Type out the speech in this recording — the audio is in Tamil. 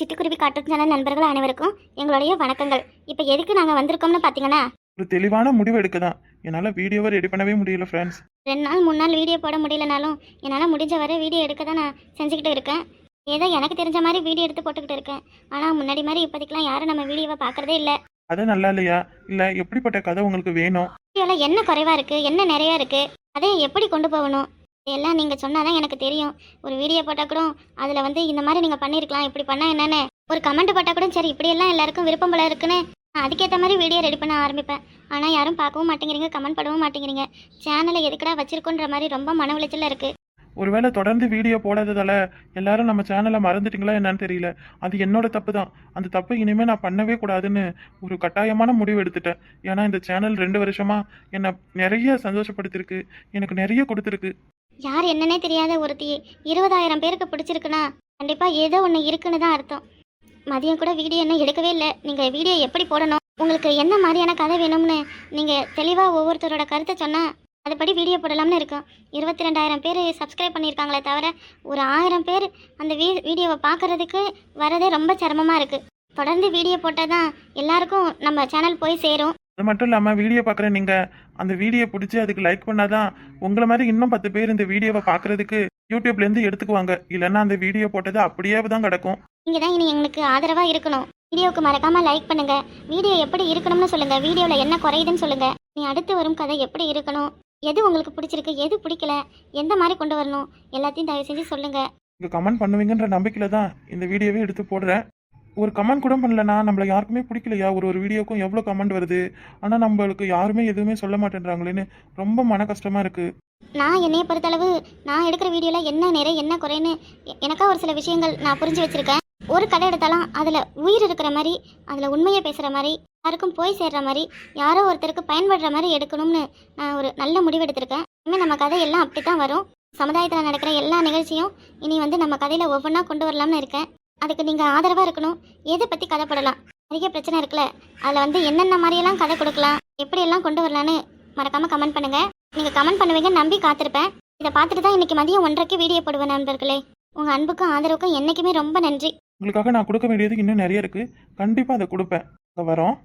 சிட்டுக்குருவி காட்டும் சேனல் நண்பர்கள் அனைவருக்கும் எங்களுடைய வணக்கங்கள். இப்போ எதுக்கு நாங்கள் வந்திருக்கோம்னு பார்த்தீங்கன்னா ஒரு தெளிவான முடிவு எடுக்க தான் என்னால் வீடியோவை ரெடி பண்ணவே முடியல ஃப்ரெண்ட்ஸ் ரெண்டு நாள் மூணு நாள் வீடியோ போட முடியலனாலும் என்னால் முடிஞ்ச வரை வீடியோ எடுக்க தான் நான் செஞ்சுக்கிட்டு இருக்கேன். ஏதோ எனக்கு தெரிஞ்ச மாதிரி வீடியோ எடுத்து போட்டுக்கிட்டு இருக்கேன். ஆனால் முன்னாடி மாதிரி இப்போதைக்கெலாம் யாரும் நம்ம வீடியோவை பார்க்குறதே இல்லை. அது நல்லா இல்லையா? இல்லை எப்படிப்பட்ட கதை உங்களுக்கு வேணும்? வீடியோவில் என்ன குறைவா இருக்குது என்ன நிறையா இருக்குது அதை எப்படி கொண்டு போகணும்? எல்லாம் நீங்கள் சொன்னாதான் எனக்கு தெரியும். ஒரு வீடியோ போட்டால் கூட அதில் வந்து இந்த மாதிரி நீங்கள் பண்ணியிருக்கலாம் இப்படி பண்ணால் என்னென்னு. ஒரு கமெண்ட் போட்டால் கூட சரி இப்படியெல்லாம் எல்லாருக்கும் விருப்பம் போல இருக்குன்னு நான் அதுக்கேற்ற மாதிரி வீடியோ ரெடி பண்ண ஆரம்பிப்பேன். ஆனால் யாரும் பார்க்கவும் மாட்டேங்கிறீங்க கமெண்ட் பண்ணவும் மாட்டேங்கிறீங்க. சேனலை எதுக்கடா வச்சிருக்கோன்ற மாதிரி ரொம்ப மன உளைச்சலில் இருக்குது ஒருவேளை தொடர்ந்து வீடியோ போடாததால எல்லாரும் நம்ம சேனலை மறந்துட்டீங்களா என்னன்னு தெரியல. அது என்னோட தப்பு தான் அந்த தப்பு இனிமேல் நான் பண்ணவே கூடாதுன்னு ஒரு கட்டாயமான முடிவு எடுத்துட்டேன். ஏன்னா இந்த சேனல் ரெண்டு வருஷமா என்னை நிறைய சந்தோஷப்படுத்திருக்கு. எனக்கு நிறைய கொடுத்துருக்கு. யார் என்னன்னே தெரியாத ஒருத்தி இருபதாயிரம் பேருக்கு பிடிச்சிருக்குன்னா கண்டிப்பாக ஏதோ ஒன்று இருக்குன்னு தான் அர்த்தம். மதியம் கூட வீடியோ இன்னும் எடுக்கவே இல்லை. நீங்கள் வீடியோ எப்படி போடணும்? உங்களுக்கு என்ன மாதிரியான கதை வேணும்னு நீங்கள் தெளிவாக ஒவ்வொருத்தரோட கருத்தை சொன்னால் அதுபடி வீடியோ போடலாம்னு இருக்கும். இருபத்தி ரெண்டாயிரம் பேர் சப்ஸ்கிரைப் பண்ணியிருக்காங்களே தவிர ஒரு ஆயிரம் பேர் அந்த வீ வீடியோவை பார்க்கறதுக்கு வரதே ரொம்ப சிரமமாக இருக்குது தொடர்ந்து வீடியோ போட்டால் தான் எல்லாருக்கும் நம்ம சேனல் போய் சேரும். அது மட்டும் இல்லாமல் வீடியோ பார்க்குற நீங்கள் அந்த வீடியோ பிடிச்சி அதுக்கு லைக் பண்ணாதான் உங்களை மாதிரி இன்னும் பத்து பேர் இந்த வீடியோவை பார்க்கறதுக்கு யூடியூப்லேருந்து எடுத்துக்குவாங்க. இல்லைன்னா அந்த வீடியோ போட்டது அப்படியே தான் கிடக்கும். நீங்கள் தான் இனி எங்களுக்கு ஆதரவாக இருக்கணும். வீடியோவுக்கு மறக்காம லைக் பண்ணுங்க. வீடியோ எப்படி இருக்கணும்னு சொல்லுங்க. வீடியோவில் என்ன குறையுதுன்னு சொல்லுங்க. நீ அடுத்து வரும் கதை எப்படி இருக்கணும்? எது உங்களுக்கு பிடிச்சிருக்கு? எது பிடிக்கல? எந்த மாதிரி கொண்டு வரணும்? எல்லாத்தையும் தயவு செஞ்சு சொல்லுங்க. நீங்கள் கமெண்ட் பண்ணுவீங்கன்ற நம்பிக்கையில் தான் இந்த வீடியோவே எடுத்து போடுறேன். ஒரு கமெண்ட் கூட பண்ணலனா நம்மள யாருக்குமே பிடிக்கலையா? ஒரு ஒரு வீடியோக்கும் எவ்வளோ கமெண்ட் வருது? ஆனால் நம்மளுக்கு யாருமே எதுவுமே சொல்ல மாட்டேன்றாங்களேன்னு ரொம்ப மன கஷ்டமாக இருக்குது நான் என்னைய பொறுத்தளவு நான் எடுக்கிற வீடியோவில் என்ன நிறை என்ன குறைன்னு எனக்கா ஒரு சில விஷயங்கள் நான் புரிஞ்சு வச்சுருக்கேன். ஒரு கதை எடுத்தாலும் அதில் உயிர் இருக்கிற மாதிரி அதில் உண்மையை பேசுகிற மாதிரி யாருக்கும் போய் சேர்ற மாதிரி யாரோ ஒருத்தருக்கு பயன்படுற மாதிரி எடுக்கணும்னு நான் ஒரு நல்ல முடிவு எடுத்திருக்கேன். இனிமேல் நம்ம கதை எல்லாம் அப்படி தான் வரும். சமுதாயத்தில் நடக்கிற எல்லா நிகழ்ச்சியும் இனி வந்து நம்ம கதையில் ஒவ்வொன்றா கொண்டு வரலாம்னு இருக்கேன். அதுக்கு நீங்கள் ஆதரவாக இருக்கணும். எதை பற்றி கதை போடலாம் நிறைய பிரச்சனை இருக்குல்ல. அதில் வந்து என்னென்ன மாதிரியெல்லாம் கதை கொடுக்கலாம்? எப்படியெல்லாம் கொண்டு வரலான்னு மறக்காமல் கமெண்ட் பண்ணுங்கள் நீங்கள் கமெண்ட் பண்ணுவீங்க நம்பி காத்திருப்பேன். இதை பார்த்துட்டு தான் இன்னைக்கு மதியம் ஒன்றரைக்கு வீடியோ போடுவேன் நண்பர்களே. உங்கள் அன்புக்கும் ஆதரவுக்கும் என்றைக்குமே ரொம்ப நன்றி. உங்களுக்காக நான் கொடுக்க வேண்டியது இன்னும் நிறைய இருக்குது கண்டிப்பாக அதை கொடுப்பேன். வரோம்.